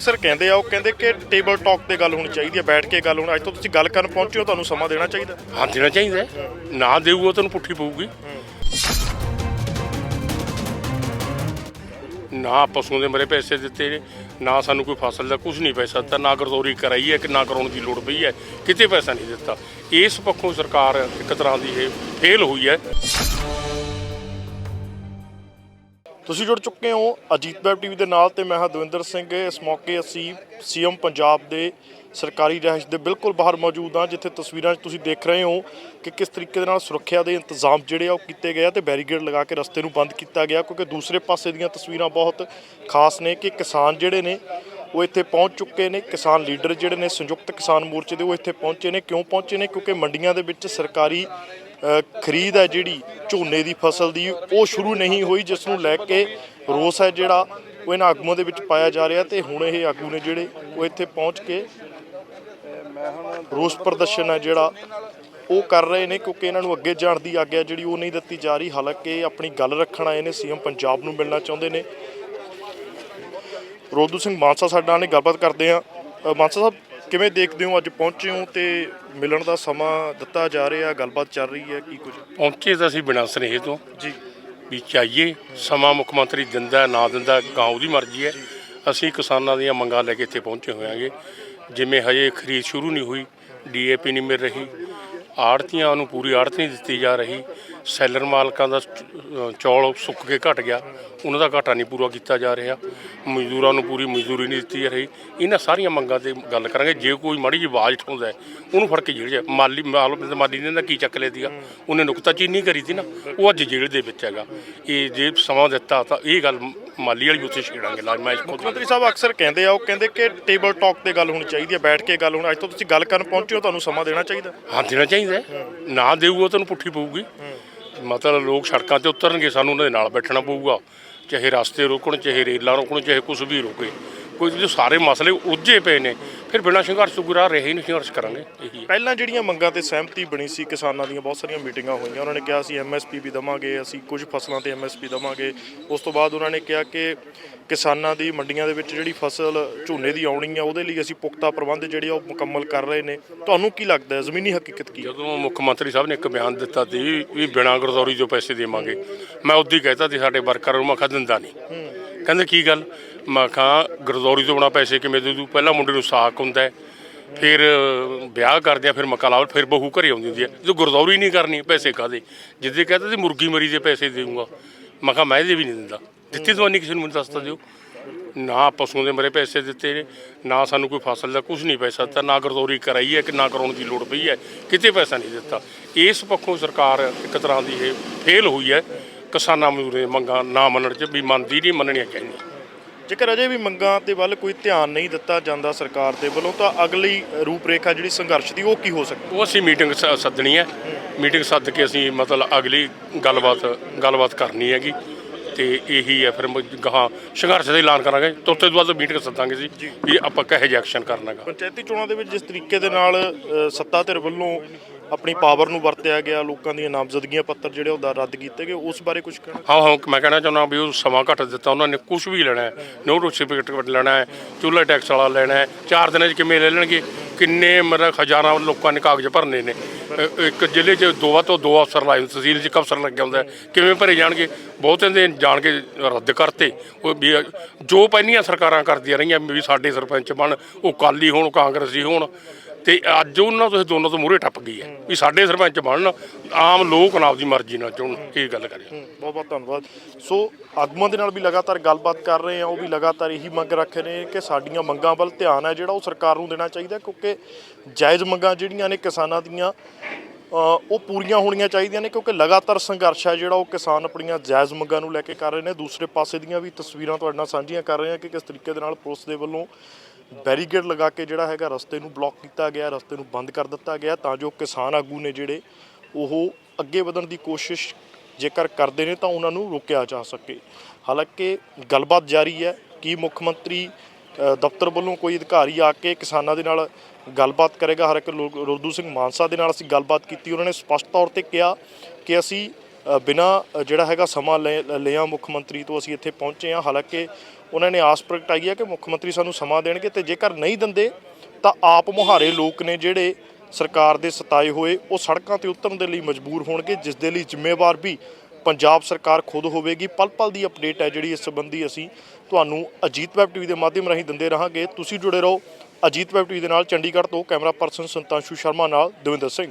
ਅਕਸਰ ਕਹਿੰਦੇ ਆ, ਉਹ ਕਹਿੰਦੇ ਕਿ ਟੇਬਲ ਟਾਕ ਤੇ ਗੱਲ ਹੋਣੀ ਚਾਹੀਦੀ ਹੈ ਬੈਠ ਕੇ ਗੱਲ ਹੋਣੀ, ਅੱਜ ਤੋਂ ਤੁਸੀਂ ਗੱਲ ਕਰਨ ਪਹੁੰਚੇ ਹੋ, ਤੁਹਾਨੂੰ ਸਮਾਂ ਦੇਣਾ ਚਾਹੀਦਾ। ਹਾਂ, ਦੇਣਾ ਚਾਹੀਦਾ। ਹੈ। ਨਾ ਦੇਊਗਾ ਤੁਹਾਨੂੰ ਪੁੱਠੀ ਪਊਗੀ। ਨਾ ਪਸ਼ੂਆਂ ਦੇ ਮਰੇ ਪੈਸੇ ਦਿੱਤੇ ਨੇ, ਨਾ ਸਾਨੂੰ ਕੋਈ ਫਸਲ ਦਾ ਕੁਝ ਨਹੀਂ ਪੈਸਾ ਦਿੱਤਾ, ਨਾ ਗਰਦੌਰੀ ਕਰਾਈ ਹੈ ਕਿ ਨਾ ਕਰਾਉਣ ਦੀ ਲੋੜ ਪਈ ਹੈ, ਕਿਤੇ ਪੈਸਾ ਨਹੀਂ ਦਿੱਤਾ। ਇਸ ਪੱਖੋਂ ਸਰਕਾਰ ਇੱਕ ਤਰ੍ਹਾਂ ਦੀ ਇਹ ਫੇਲ ਹੋਈ ਹੈ। ਤੁਸੀਂ ਜੁੜ ਚੁੱਕੇ ਹੋ ਅਜੀਤ ਵੈਬ ਟੀਵੀ ਦੇ ਨਾਲ ਤੇ ਮੈਂ ਹਾਂ ਦਵਿੰਦਰ ਸਿੰਘ। ਇਸ ਮੌਕੇ ਅਸੀਂ ਸੀਐਮ ਪੰਜਾਬ ਦੇ ਸਰਕਾਰੀ ਰਿਹਾਇਸ਼ ਦੇ ਬਿਲਕੁਲ ਬਾਹਰ ਮੌਜੂਦ ਹਾਂ, ਜਿੱਥੇ ਤਸਵੀਰਾਂ 'ਚ ਤੁਸੀਂ ਦੇਖ ਰਹੇ ਹੋ ਕਿ ਕਿਸ ਤਰੀਕੇ ਦੇ ਨਾਲ ਸੁਰੱਖਿਆ ਦੇ ਇੰਤਜ਼ਾਮ ਜਿਹੜੇ ਆ ਉਹ ਕੀਤੇ ਗਏ ਆ ਤੇ ਬੈਰੀਕੇਡ ਲਗਾ ਕੇ ਰਸਤੇ ਨੂੰ ਬੰਦ ਕੀਤਾ ਗਿਆ, ਕਿਉਂਕਿ ਦੂਸਰੇ ਪਾਸੇ ਦੀਆਂ ਤਸਵੀਰਾਂ ਬਹੁਤ ਖਾਸ ਨੇ ਕਿ ਕਿਸਾਨ ਜਿਹੜੇ ਨੇ ਉਹ ਇੱਥੇ ਪਹੁੰਚ ਚੁੱਕੇ ਨੇ, ਕਿਸਾਨ ਲੀਡਰ ਜਿਹੜੇ ਨੇ ਸੰਯੁਕਤ ਕਿਸਾਨ ਮੋਰਚੇ ਦੇ ਉਹ ਇੱਥੇ ਪਹੁੰਚੇ ਨੇ। ਕਿਉਂ ਪਹੁੰਚੇ ਨੇ? ਕਿਉਂਕਿ ਮੰਡੀਆਂ ਦੇ ਵਿੱਚ ਸਰਕਾਰੀ ਖਰੀਦ ਹੈ ਜਿਹੜੀ ਝੋਨੇ ਦੀ ਫਸਲ ਦੀ, ਉਹ ਸ਼ੁਰੂ ਨਹੀਂ ਹੋਈ, ਜਿਸ ਨੂੰ ਲੈ ਕੇ ਰੋਸ ਹੈ ਜਿਹੜਾ ਉਹ ਇਹਨਾਂ ਆਗੂਆਂ ਦੇ ਵਿੱਚ ਪਾਇਆ ਜਾ ਰਿਹਾ ਤੇ ਹੁਣ ਇਹ ਆਗੂ ਨੇ ਜਿਹੜੇ ਉਹ ਇੱਥੇ ਪਹੁੰਚ ਕੇ ਰੋਸ ਪ੍ਰਦਰਸ਼ਨ ਹੈ ਜਿਹੜਾ ਉਹ ਕਰ ਰਹੇ ਨੇ, ਕਿਉਂਕਿ ਇਹਨਾਂ ਨੂੰ ਅੱਗੇ ਜਾਣ ਦੀ ਆਗਿਆ ਜਿਹੜੀ ਉਹ ਨਹੀਂ ਦਿੱਤੀ ਜਾ ਰਹੀ। ਹਾਲਾਂਕਿ ਆਪਣੀ ਗੱਲ ਰੱਖਣ ਆਏ ਨੇ, ਸੀਐਮ ਪੰਜਾਬ ਨੂੰ ਮਿਲਣਾ ਚਾਹੁੰਦੇ ਨੇ। ਰੋਦੂ ਸਿੰਘ ਮਾਨਸਾ ਸਾਡੇ ਨਾਲ ਗੱਲਬਾਤ ਕਰਦੇ ਆ ਮਾਨਸਾ ਸਾਹਿਬ ਕਿਵੇਂ ਦੇਖਦੇ ਹੋ? ਅੱਜ ਪਹੁੰਚੇ ਹੋ ਤੇ ਮਿਲਣ ਦਾ ਸਮਾਂ ਦਿੱਤਾ ਜਾ ਰਿਹਾ ਗੱਲਬਾਤ ਚੱਲ ਰਹੀ ਹੈ ਕੀ ਕੁਝ? ਪਹੁੰਚੇ ਤਾਂ ਅਸੀਂ ਬਿਨਾਂ ਸੁਨੇਹੇ ਤੋਂ। ਜੀ। ਵੀ ਚਾਹੀਏ ਸਮਾਂ ਮੁੱਖ ਮੰਤਰੀ ਦਿੰਦਾ ਨਾ ਦਿੰਦਾ ਗਾਂ ਉਹਦੀ ਮਰਜ਼ੀ ਹੈ। ਅਸੀਂ ਕਿਸਾਨਾਂ ਦੀਆਂ ਮੰਗਾਂ ਲੈ ਕੇ ਇੱਥੇ ਪਹੁੰਚੇ ਹੋਏ ਹਾਂਗੇ। ਜਿਵੇਂ ਹਜੇ ਖਰੀਦ ਸ਼ੁਰੂ ਨਹੀਂ ਹੋਈ ਡੀਏਪੀ ਨਹੀਂ ਮਿਲ ਰਹੀ ਆੜਤੀਆਂ ਨੂੰ ਪੂਰੀ ਆੜਤ ਨਹੀਂ ਦਿੱਤੀ ਜਾ ਰਹੀ। ਸੈਲਰ ਮਾਲਕਾਂ ਦਾ ਚੌਲ ਸੁੱਕ ਕੇ ਘਟ ਗਿਆ। ਉਹਨਾਂ ਦਾ ਘਾਟਾ ਨਹੀਂ ਪੂਰਾ ਕੀਤਾ ਜਾ ਰਿਹਾ। ਮਜ਼ਦੂਰਾਂ ਨੂੰ ਪੂਰੀ ਮਜ਼ਦੂਰੀ ਨਹੀਂ ਦਿੱਤੀ ਜਾ ਰਹੀ। ਇਹਨਾਂ ਸਾਰੀਆਂ ਮੰਗਾਂ ਤੇ ਗੱਲ ਕਰਾਂਗੇ। ਜੇ ਕੋਈ ਮਾੜੀ ਜਿਹੀ ਆਵਾਜ਼ ਉਠਾਉਂਦਾ ਉਹਨੂੰ ਫੜ ਕੇ ਜੇਲ੍ਹ 'ਚ ਮਾਲੀ ਮਾਲ ਮਾਲੀ ਨੇ ਨਾ ਕੀ ਚੱਕ ਲਿਆ ਸੀਗਾ? ਉਹਨੇ ਨੁਕਤਾਚੀਨੀ ਕਰੀ ਸੀ ਨਾ। ਉਹ ਅੱਜ ਜੇਲ੍ਹ ਦੇ ਵਿੱਚ ਹੈਗਾ। ਇਹ ਜੇ ਸਮਾਂ ਦਿੱਤਾ ਤਾਂ ਇਹ ਗੱਲ ਮਾਲੀ ਵਾਲੀ ਉੱਥੇ ਛੇੜਾਂਗੇ ਲਾਜ਼ਮਾ ਇਸ ਮੁੱਖ ਮੰਤਰੀ ਸਾਹਿਬ ਅਕਸਰ ਕਹਿੰਦੇ ਆ ਉਹ ਕਹਿੰਦੇ ਕਿ ਟੇਬਲ ਟਾਕ ਤੇ ਗੱਲ ਹੋਣੀ ਚਾਹੀਦੀ ਹੈ ਬੈਠ ਕੇ ਗੱਲ ਹੋਣੀ ਅੱਜ ਤੋਂ ਤੁਸੀਂ ਗੱਲ ਕਰਨ ਪਹੁੰਚੇ ਹੋ ਤੁਹਾਨੂੰ ਸਮਾਂ ਦੇਣਾ ਚਾਹੀਦਾ। ਹਾਂ ਦੇਣਾ ਚਾਹੀਦਾ। ਨਾ ਦੇਊਗਾ ਤੈਨੂੰ ਪੁੱਠੀ ਪਊਗੀ। ਮਤਲਬ ਲੋਕ ਸੜਕਾਂ ਤੇ ਉਤਰਨਗੇ ਸਾਨੂੰ ਉਹਨਾਂ ਦੇ ਨਾਲ ਬੈਠਣਾ ਪਊਗਾ। ਚਾਹੇ ਰਸਤੇ ਰੋਕਣ ਚਾਹੇ ਰੇਲਾਂ ਰੋਕਣ ਚਾਹੇ ਕੁਝ ਵੀ ਰੋਕੇ। ਕੋਈ ਸਾਰੇ ਮਸਲੇ ਉਲਝੇ ਪਏ ਨੇ ਫਿਰ ਬਿਨਾਂ ਸੰਘਰਸ਼ ਤੋਂ ਗੁਰਾ ਰਹੇ ਹੀ ਨਹੀਂ ਸੰਘਰਸ਼ ਕਰਾਂਗੇ ਇਹੀ ਹੈ। ਪਹਿਲਾਂ ਜਿਹੜੀਆਂ ਮੰਗਾਂ ਤੇ ਸਹਿਮਤੀ ਬਣੀ ਸੀ ਕਿਸਾਨਾਂ ਦੀਆਂ ਬਹੁਤ ਸਾਰੀਆਂ ਮੀਟਿੰਗਾਂ ਹੋਈਆਂ। ਉਹਨਾਂ ਨੇ ਕਿਹਾ ਸੀ ਐਮਐਸਪੀ ਵੀ ਦਵਾਂਗੇ ਅਸੀਂ ਕੁਝ ਫਸਲਾਂ ਤੇ ਐਮਐਸਪੀ ਦਵਾਂਗੇ। ਉਸ ਤੋਂ ਬਾਅਦ ਉਹਨਾਂ ਨੇ ਕਿਹਾ ਕਿ ਕਿਸਾਨਾਂ ਦੀ ਮੰਡੀਆਂ ਦੇ ਵਿੱਚ ਜਿਹੜੀ ਫਸਲ ਝੋਨੇ ਦੀ ਆਉਣੀ ਆ ਉਹਦੇ ਲਈ ਅਸੀਂ ਪੁਖਤਾ ਪ੍ਰਬੰਧ ਜਿਹੜੇ ਉਹ ਮੁਕੰਮਲ ਕਰ ਰਹੇ ਨੇ। ਤੁਹਾਨੂੰ ਕੀ ਲੱਗਦਾ ਹੈ ਜ਼ਮੀਨੀ ਹਕੀਕਤ ਕੀ ਹੈ? ਜਦੋਂ ਮੁੱਖ ਮੰਤਰੀ ਸਾਹਿਬ ਨੇ ਇੱਕ ਬਿਆਨ ਦਿੱਤਾ ਸੀ ਵੀ ਬਿਨਾਂ ਗਰਦੌਰੀ ਤੋਂ ਪੈਸੇ ਦੇਵਾਂਗੇ ਮੈਂ ਉਦੋਂ ਹੀ ਕਹਿਤਾ ਸੀ ਸਾਡੇ ਵਰਕਰ ਨੂੰ ਮੈਂ ਦਿੰਦਾ ਨਹੀਂ। ਕਹਿੰਦੇ ਕੀ ਗੱਲ? ਮੈਂ ਕਿਹਾ, ਗਰਦੌਰੀ ਤੋਂ ਬਿਨਾਂ ਪੈਸੇ ਕਿਵੇਂ ਦੇ ਦੂ ਪਹਿਲਾਂ ਮੁੰਡੇ ਨੂੰ ਸਾਕ ਹੁੰਦਾ ਹੈ। ਫਿਰ ਵਿਆਹ ਕਰਦੇ ਆ, ਫਿਰ ਮੱਕਾ ਲਾਵਲ ਫਿਰ ਬਹੂ ਘਰੇ ਆਉਂਦੀ ਹੁੰਦੀ ਹੈ। ਜਦੋਂ ਗੁਰਦੌਰੀ ਨਹੀਂ ਕਰਨੀ, ਪੈਸੇ ਕਾਦੇ ਜਿੱਦੇ ਕਹਿੰਦੇ ਸੀ ਮੁਰਗੀ ਮਰੀ ਦੇ ਪੈਸੇ ਦੇਊਂਗਾ। ਮੈਂ ਕਿਹਾ, ਮੈਂ ਇਹਦੇ ਵੀ ਨਹੀਂ ਦਿੰਦਾ। ਦਿੱਤੀ ਦਵਾਨੀ ਕਿਸੇ ਨੂੰ ਮੈਨੂੰ ਦੱਸਦਾ ਦਿਓ। ਨਾ ਪਸ਼ੂਆਂ ਦੇ ਮਰੇ ਪੈਸੇ ਦਿੱਤੇ ਨੇ, ਨਾ ਸਾਨੂੰ ਕੋਈ ਫਸਲ ਦਾ ਕੁਝ ਨਹੀਂ ਪੈਸਾ ਦਿੱਤਾ, ਨਾ ਗਰਦੌਰੀ ਕਰਾਈ ਹੈ ਕਿ ਨਾ ਕਰਾਉਣ ਦੀ ਲੋੜ ਪਈ ਹੈ। ਕਿਤੇ ਪੈਸਾ ਨਹੀਂ ਦਿੱਤਾ। ਇਸ ਪੱਖੋਂ ਸਰਕਾਰ ਇੱਕ ਤਰ੍ਹਾਂ ਦੀ ਇਹ ਫੇਲ ਹੋਈ ਹੈ। ਕਿਸਾਨਾਂ ਮਜ਼ਦੂਰਾਂ ਮੰਗਾਂ ਨਾ ਮੰਨਣ ਚ ਵੀ ਮੰਨਦੀ ਨਹੀਂ ਮੰਨਣੀਆਂ ਚਾਹੀਦੀਆਂ। ਜੇਕਰ ਅਜੇ ਵੀ ਮੰਗਾਂ ਤੇ ਵੱਲ ਕੋਈ ਧਿਆਨ ਨਹੀਂ ਦਿੱਤਾ ਜਾਂਦਾ ਸਰਕਾਰ ਦੇ ਵੱਲੋਂ ਤਾਂ ਅਗਲੀ ਰੂਪਰੇਖਾ ਜਿਹੜੀ ਸੰਘਰਸ਼ ਦੀ ਉਹ ਕੀ ਹੋ ਸਕਦੀ? ਉਹ ਅਸੀਂ ਮੀਟਿੰਗ ਸ- ਸੱਦਣੀ ਹੈ। ਮੀਟਿੰਗ ਸੱਦ ਕੇ ਅਸੀਂ ਮਤਲਬ ਅਗਲੀ ਗੱਲਬਾਤ ਗੱਲਬਾਤ ਕਰਨੀ ਹੈਗੀ ਤੇ ਇਹੀ ਹੈ ਫਿਰ ਗਾਹਾਂ ਸੰਘਰਸ਼ ਦਾ ਐਲਾਨ ਕਰਾਂਗੇ। ਤੋਂ ਤੋਂ ਬਾਅਦ ਮੀਟਿੰਗ ਸੱਦਾਂਗੇ ਜੀ ਵੀ ਆਪਾਂ ਕਹੇ ਜਿਹਾ ਐਕਸ਼ਨ ਕਰਨਾਗਾ ਪੰਚਾਇਤੀ ਚੋਣਾਂ ਦੇ ਵਿੱਚ ਜਿਸ ਤਰੀਕੇ ਦੇ ਨਾਲ ਅ, ਸੱਤਾ ਧਿਰ ਵੱਲੋਂ ਆਪਣੀ ਪਾਵਰ ਨੂੰ ਵਰਤਿਆ ਗਿਆ, ਲੋਕਾਂ ਦੀਆਂ ਨਾਮਜ਼ਦਗੀਆਂ ਪੱਤਰ ਜਿਹੜੇ ਉਹ ਰੱਦ ਕੀਤੇ ਗਏ, ਉਸ ਬਾਰੇ ਕੁਝ ਕਹਿਣਾ ਹਾਂ ਹਾਂ, ਮੈਂ ਕਹਿਣਾ ਚਾਹੁੰਦਾ ਵੀ ਉਹ ਸਮਾਂ ਘੱਟ ਦਿੱਤਾ, ਉਹਨਾਂ ਨੇ ਕੁਝ ਵੀ ਲੈਣਾ ਹੈ ਨੋ ਸਰਟੀਫਿਕੇਟ ਲੈਣਾ ਹੈ, ਚੁੱਲ੍ਹਾ ਟੈਕਸ ਵਾਲਾ ਲੈਣਾ ਹੈ, ਚਾਰ ਦਿਨਾਂ 'ਚ ਕਿਵੇਂ ਲੈ ਲੈਣਗੇ? ਕਿੰਨੇ ਮਤਲਬ ਹਜ਼ਾਰਾਂ ਲੋਕਾਂ ਨੇ ਕਾਗਜ਼ ਭਰਨੇ ਨੇ? ਇੱਕ ਜ਼ਿਲ੍ਹੇ 'ਚ ਦੋ ਤੋਂ ਦੋ ਅਫਸਰ ਲਾਏ, ਤਹਿਸੀਲ 'ਚ ਇੱਕ ਅਫਸਰ ਲੱਗਿਆ ਹੁੰਦਾ ਕਿਵੇਂ ਭਰੇ ਜਾਣਗੇ? ਬਹੁਤੇ ਦੇ ਜਾਣ ਕੇ ਰੱਦ ਕਰਤੇ, ਉਹ ਵੀ, ਜੋ ਪਹਿਲੀਆਂ ਸਰਕਾਰਾਂ ਕਰਦੀਆਂ ਰਹੀਆਂ, ਵੀ ਸਾਡੇ ਸਰਪੰਚ ਬਣ, ਉਹ ਕਾਲੀ ਹੋਣ, ਕਾਂਗਰਸੀ ਹੋਣ ਤੇ ਅੱਜ ਉਹਨਾਂ ਤੋਂ ਇਹ ਦੋਨੋਂ ਤੋਂ ਮੂਹਰੇ ਟੱਪ ਗਈ ਹੈ ਵੀ ਸਾਡੇ ਸਰਪੰਚ ਬਣਨ, ਆਮ ਲੋਕ ਨਾਲ ਦੀ ਮਰਜ਼ੀ ਨਾਲ ਚੁਣਨ, ਇਹ ਗੱਲ ਕਰੇ ਬਹੁਤ ਬਹੁਤ ਧੰਨਵਾਦ। ਸੋ ਆਗੂਆਂ ਦੇ ਨਾਲ ਵੀ ਲਗਾਤਾਰ ਗੱਲਬਾਤ ਕਰ ਰਹੇ ਆ ਉਹ ਵੀ ਲਗਾਤਾਰ ਇਹੀ ਮੰਗ ਰੱਖ ਰਹੇ ਨੇ ਕਿ ਸਾਡੀਆਂ ਮੰਗਾਂ ਵੱਲ ਧਿਆਨ ਹੈ, ਜਿਹੜਾ ਉਹ ਸਰਕਾਰ ਨੂੰ ਦੇਣਾ ਚਾਹੀਦਾ ਕਿਉਂਕਿ ਜਾਇਜ਼ ਮੰਗਾਂ ਜਿਹੜੀਆਂ ਨੇ ਕਿਸਾਨਾਂ ਦੀਆਂ ਉਹ ਪੂਰੀਆਂ ਹੋਣੀਆਂ ਚਾਹੀਦੀਆਂ ਨੇ, ਕਿਉਂਕਿ ਲਗਾਤਾਰ ਸੰਘਰਸ਼ ਹੈ ਜਿਹੜਾ ਉਹ ਕਿਸਾਨ ਆਪਣੀਆਂ ਜਾਇਜ਼ ਮੰਗਾਂ ਨੂੰ ਲੈ ਕੇ ਕਰ ਰਹੇ ਨੇ। ਦੂਸਰੇ ਪਾਸੇ ਦੀਆਂ ਵੀ ਤਸਵੀਰਾਂ ਤੁਹਾਡੇ ਨਾਲ ਸਾਂਝੀਆਂ ਕਰ ਰਹੇ ਹਾਂ ਕਿ ਕਿਸ ਤਰੀਕੇ ਦੇ ਨਾਲ ਪੁਲਿਸ ਦੇ ਵੱਲੋਂ ਬੈਰੀਕੇਡ ਲਗਾ ਕੇ ਜਿਹੜਾ ਹੈਗਾ ਰਸਤੇ ਨੂੰ ਬਲੌਕ ਕੀਤਾ ਗਿਆ, ਰਸਤੇ ਨੂੰ ਬੰਦ ਕਰ ਦਿੱਤਾ ਗਿਆ ਤਾਂ ਜੋ ਕਿਸਾਨ ਆਗੂ ਨੇ ਜਿਹੜੇ ਉਹ ਅੱਗੇ ਵਧਣ ਦੀ ਕੋਸ਼ਿਸ਼ ਜੇਕਰ ਕਰਦੇ ਨੇ ਤਾਂ ਉਹਨਾਂ ਨੂੰ ਰੋਕਿਆ ਜਾ ਸਕੇ। ਹਾਲਾਂਕਿ ਗੱਲਬਾਤ ਜਾਰੀ ਹੈ ਕਿ ਮੁੱਖ ਮੰਤਰੀ ਦਫ਼ਤਰ ਵੱਲੋਂ ਕੋਈ ਅਧਿਕਾਰੀ ਆ ਕੇ ਕਿਸਾਨਾਂ ਦੇ ਨਾਲ ਗੱਲਬਾਤ ਕਰੇਗਾ। ਹਰ ਇੱਕ ਲੋਕ, ਰੋਦੂ ਸਿੰਘ ਮਾਨਸਾ ਦੇ ਨਾਲ ਅਸੀਂ ਗੱਲਬਾਤ ਕੀਤੀ, ਉਹਨਾਂ ਨੇ ਸਪਸ਼ਟ ਤੌਰ ਤੇ ਕਿਹਾ ਕਿ ਅਸੀਂ ਬਿਨਾ ਜਿਹੜਾ ਹੈਗਾ ਸਮਾਂ ਲੈ- ਲਿਆ ਮੁੱਖ ਮੰਤਰੀ ਤੋਂ ਅਸੀਂ ਇੱਥੇ ਪਹੁੰਚੇ ਹਾਂ। ਹਾਲਾਂਕਿ ਉਹਨਾਂ ਨੇ ਆਸ ਪ੍ਰਗਟਾਈ ਹੈ ਕਿ ਮੁੱਖ ਮੰਤਰੀ ਸਾਨੂੰ ਸਮਾਂ ਦੇਣਗੇ ਤੇ ਜੇਕਰ ਨਹੀਂ ਦਿੰਦੇ ਤਾਂ ਆਪ ਮੁਹਾਰੇ ਲੋਕ ਨੇ ਜਿਹੜੇ ਸਰਕਾਰ ਦੇ ਸਤਾਏ ਹੋਏ ਉਹ ਸੜਕਾਂ ਤੇ ਉਤਰਨ ਦੇ ਲਈ ਮਜਬੂਰ ਹੋਣਗੇ, ਜਿਸ ਦੇ ਲਈ ਜ਼ਿੰਮੇਵਾਰ ਵੀ ਪੰਜਾਬ ਸਰਕਾਰ ਖੁਦ ਹੋਵੇਗੀ। ਪਲ ਪਲ ਦੀ ਅਪਡੇਟ ਹੈ ਜਿਹੜੀ ਇਸ ਸੰਬੰਧੀ ਅਸੀਂ ਤੁਹਾਨੂੰ ਅਜੀਤ ਵੈਬ ਟੀਵੀ ਦੇ ਮਾਧਿਅਮ ਰਾਹੀਂ ਦਿੰਦੇ ਰਹਾਂਗੇ। ਤੁਸੀਂ ਜੁੜੇ ਰਹੋ ਅਜੀਤ ਵੈਬ ਟੀਵੀ ਦੇ ਨਾਲ। ਚੰਡੀਗੜ੍ਹ ਤੋਂ ਕੈਮਰਾ ਪਰਸਨ ਸੰਤਾਂਸ਼ੂ ਸ਼ਰਮਾ ਨਾਲ ਦਵਿੰਦਰ ਸਿੰਘ।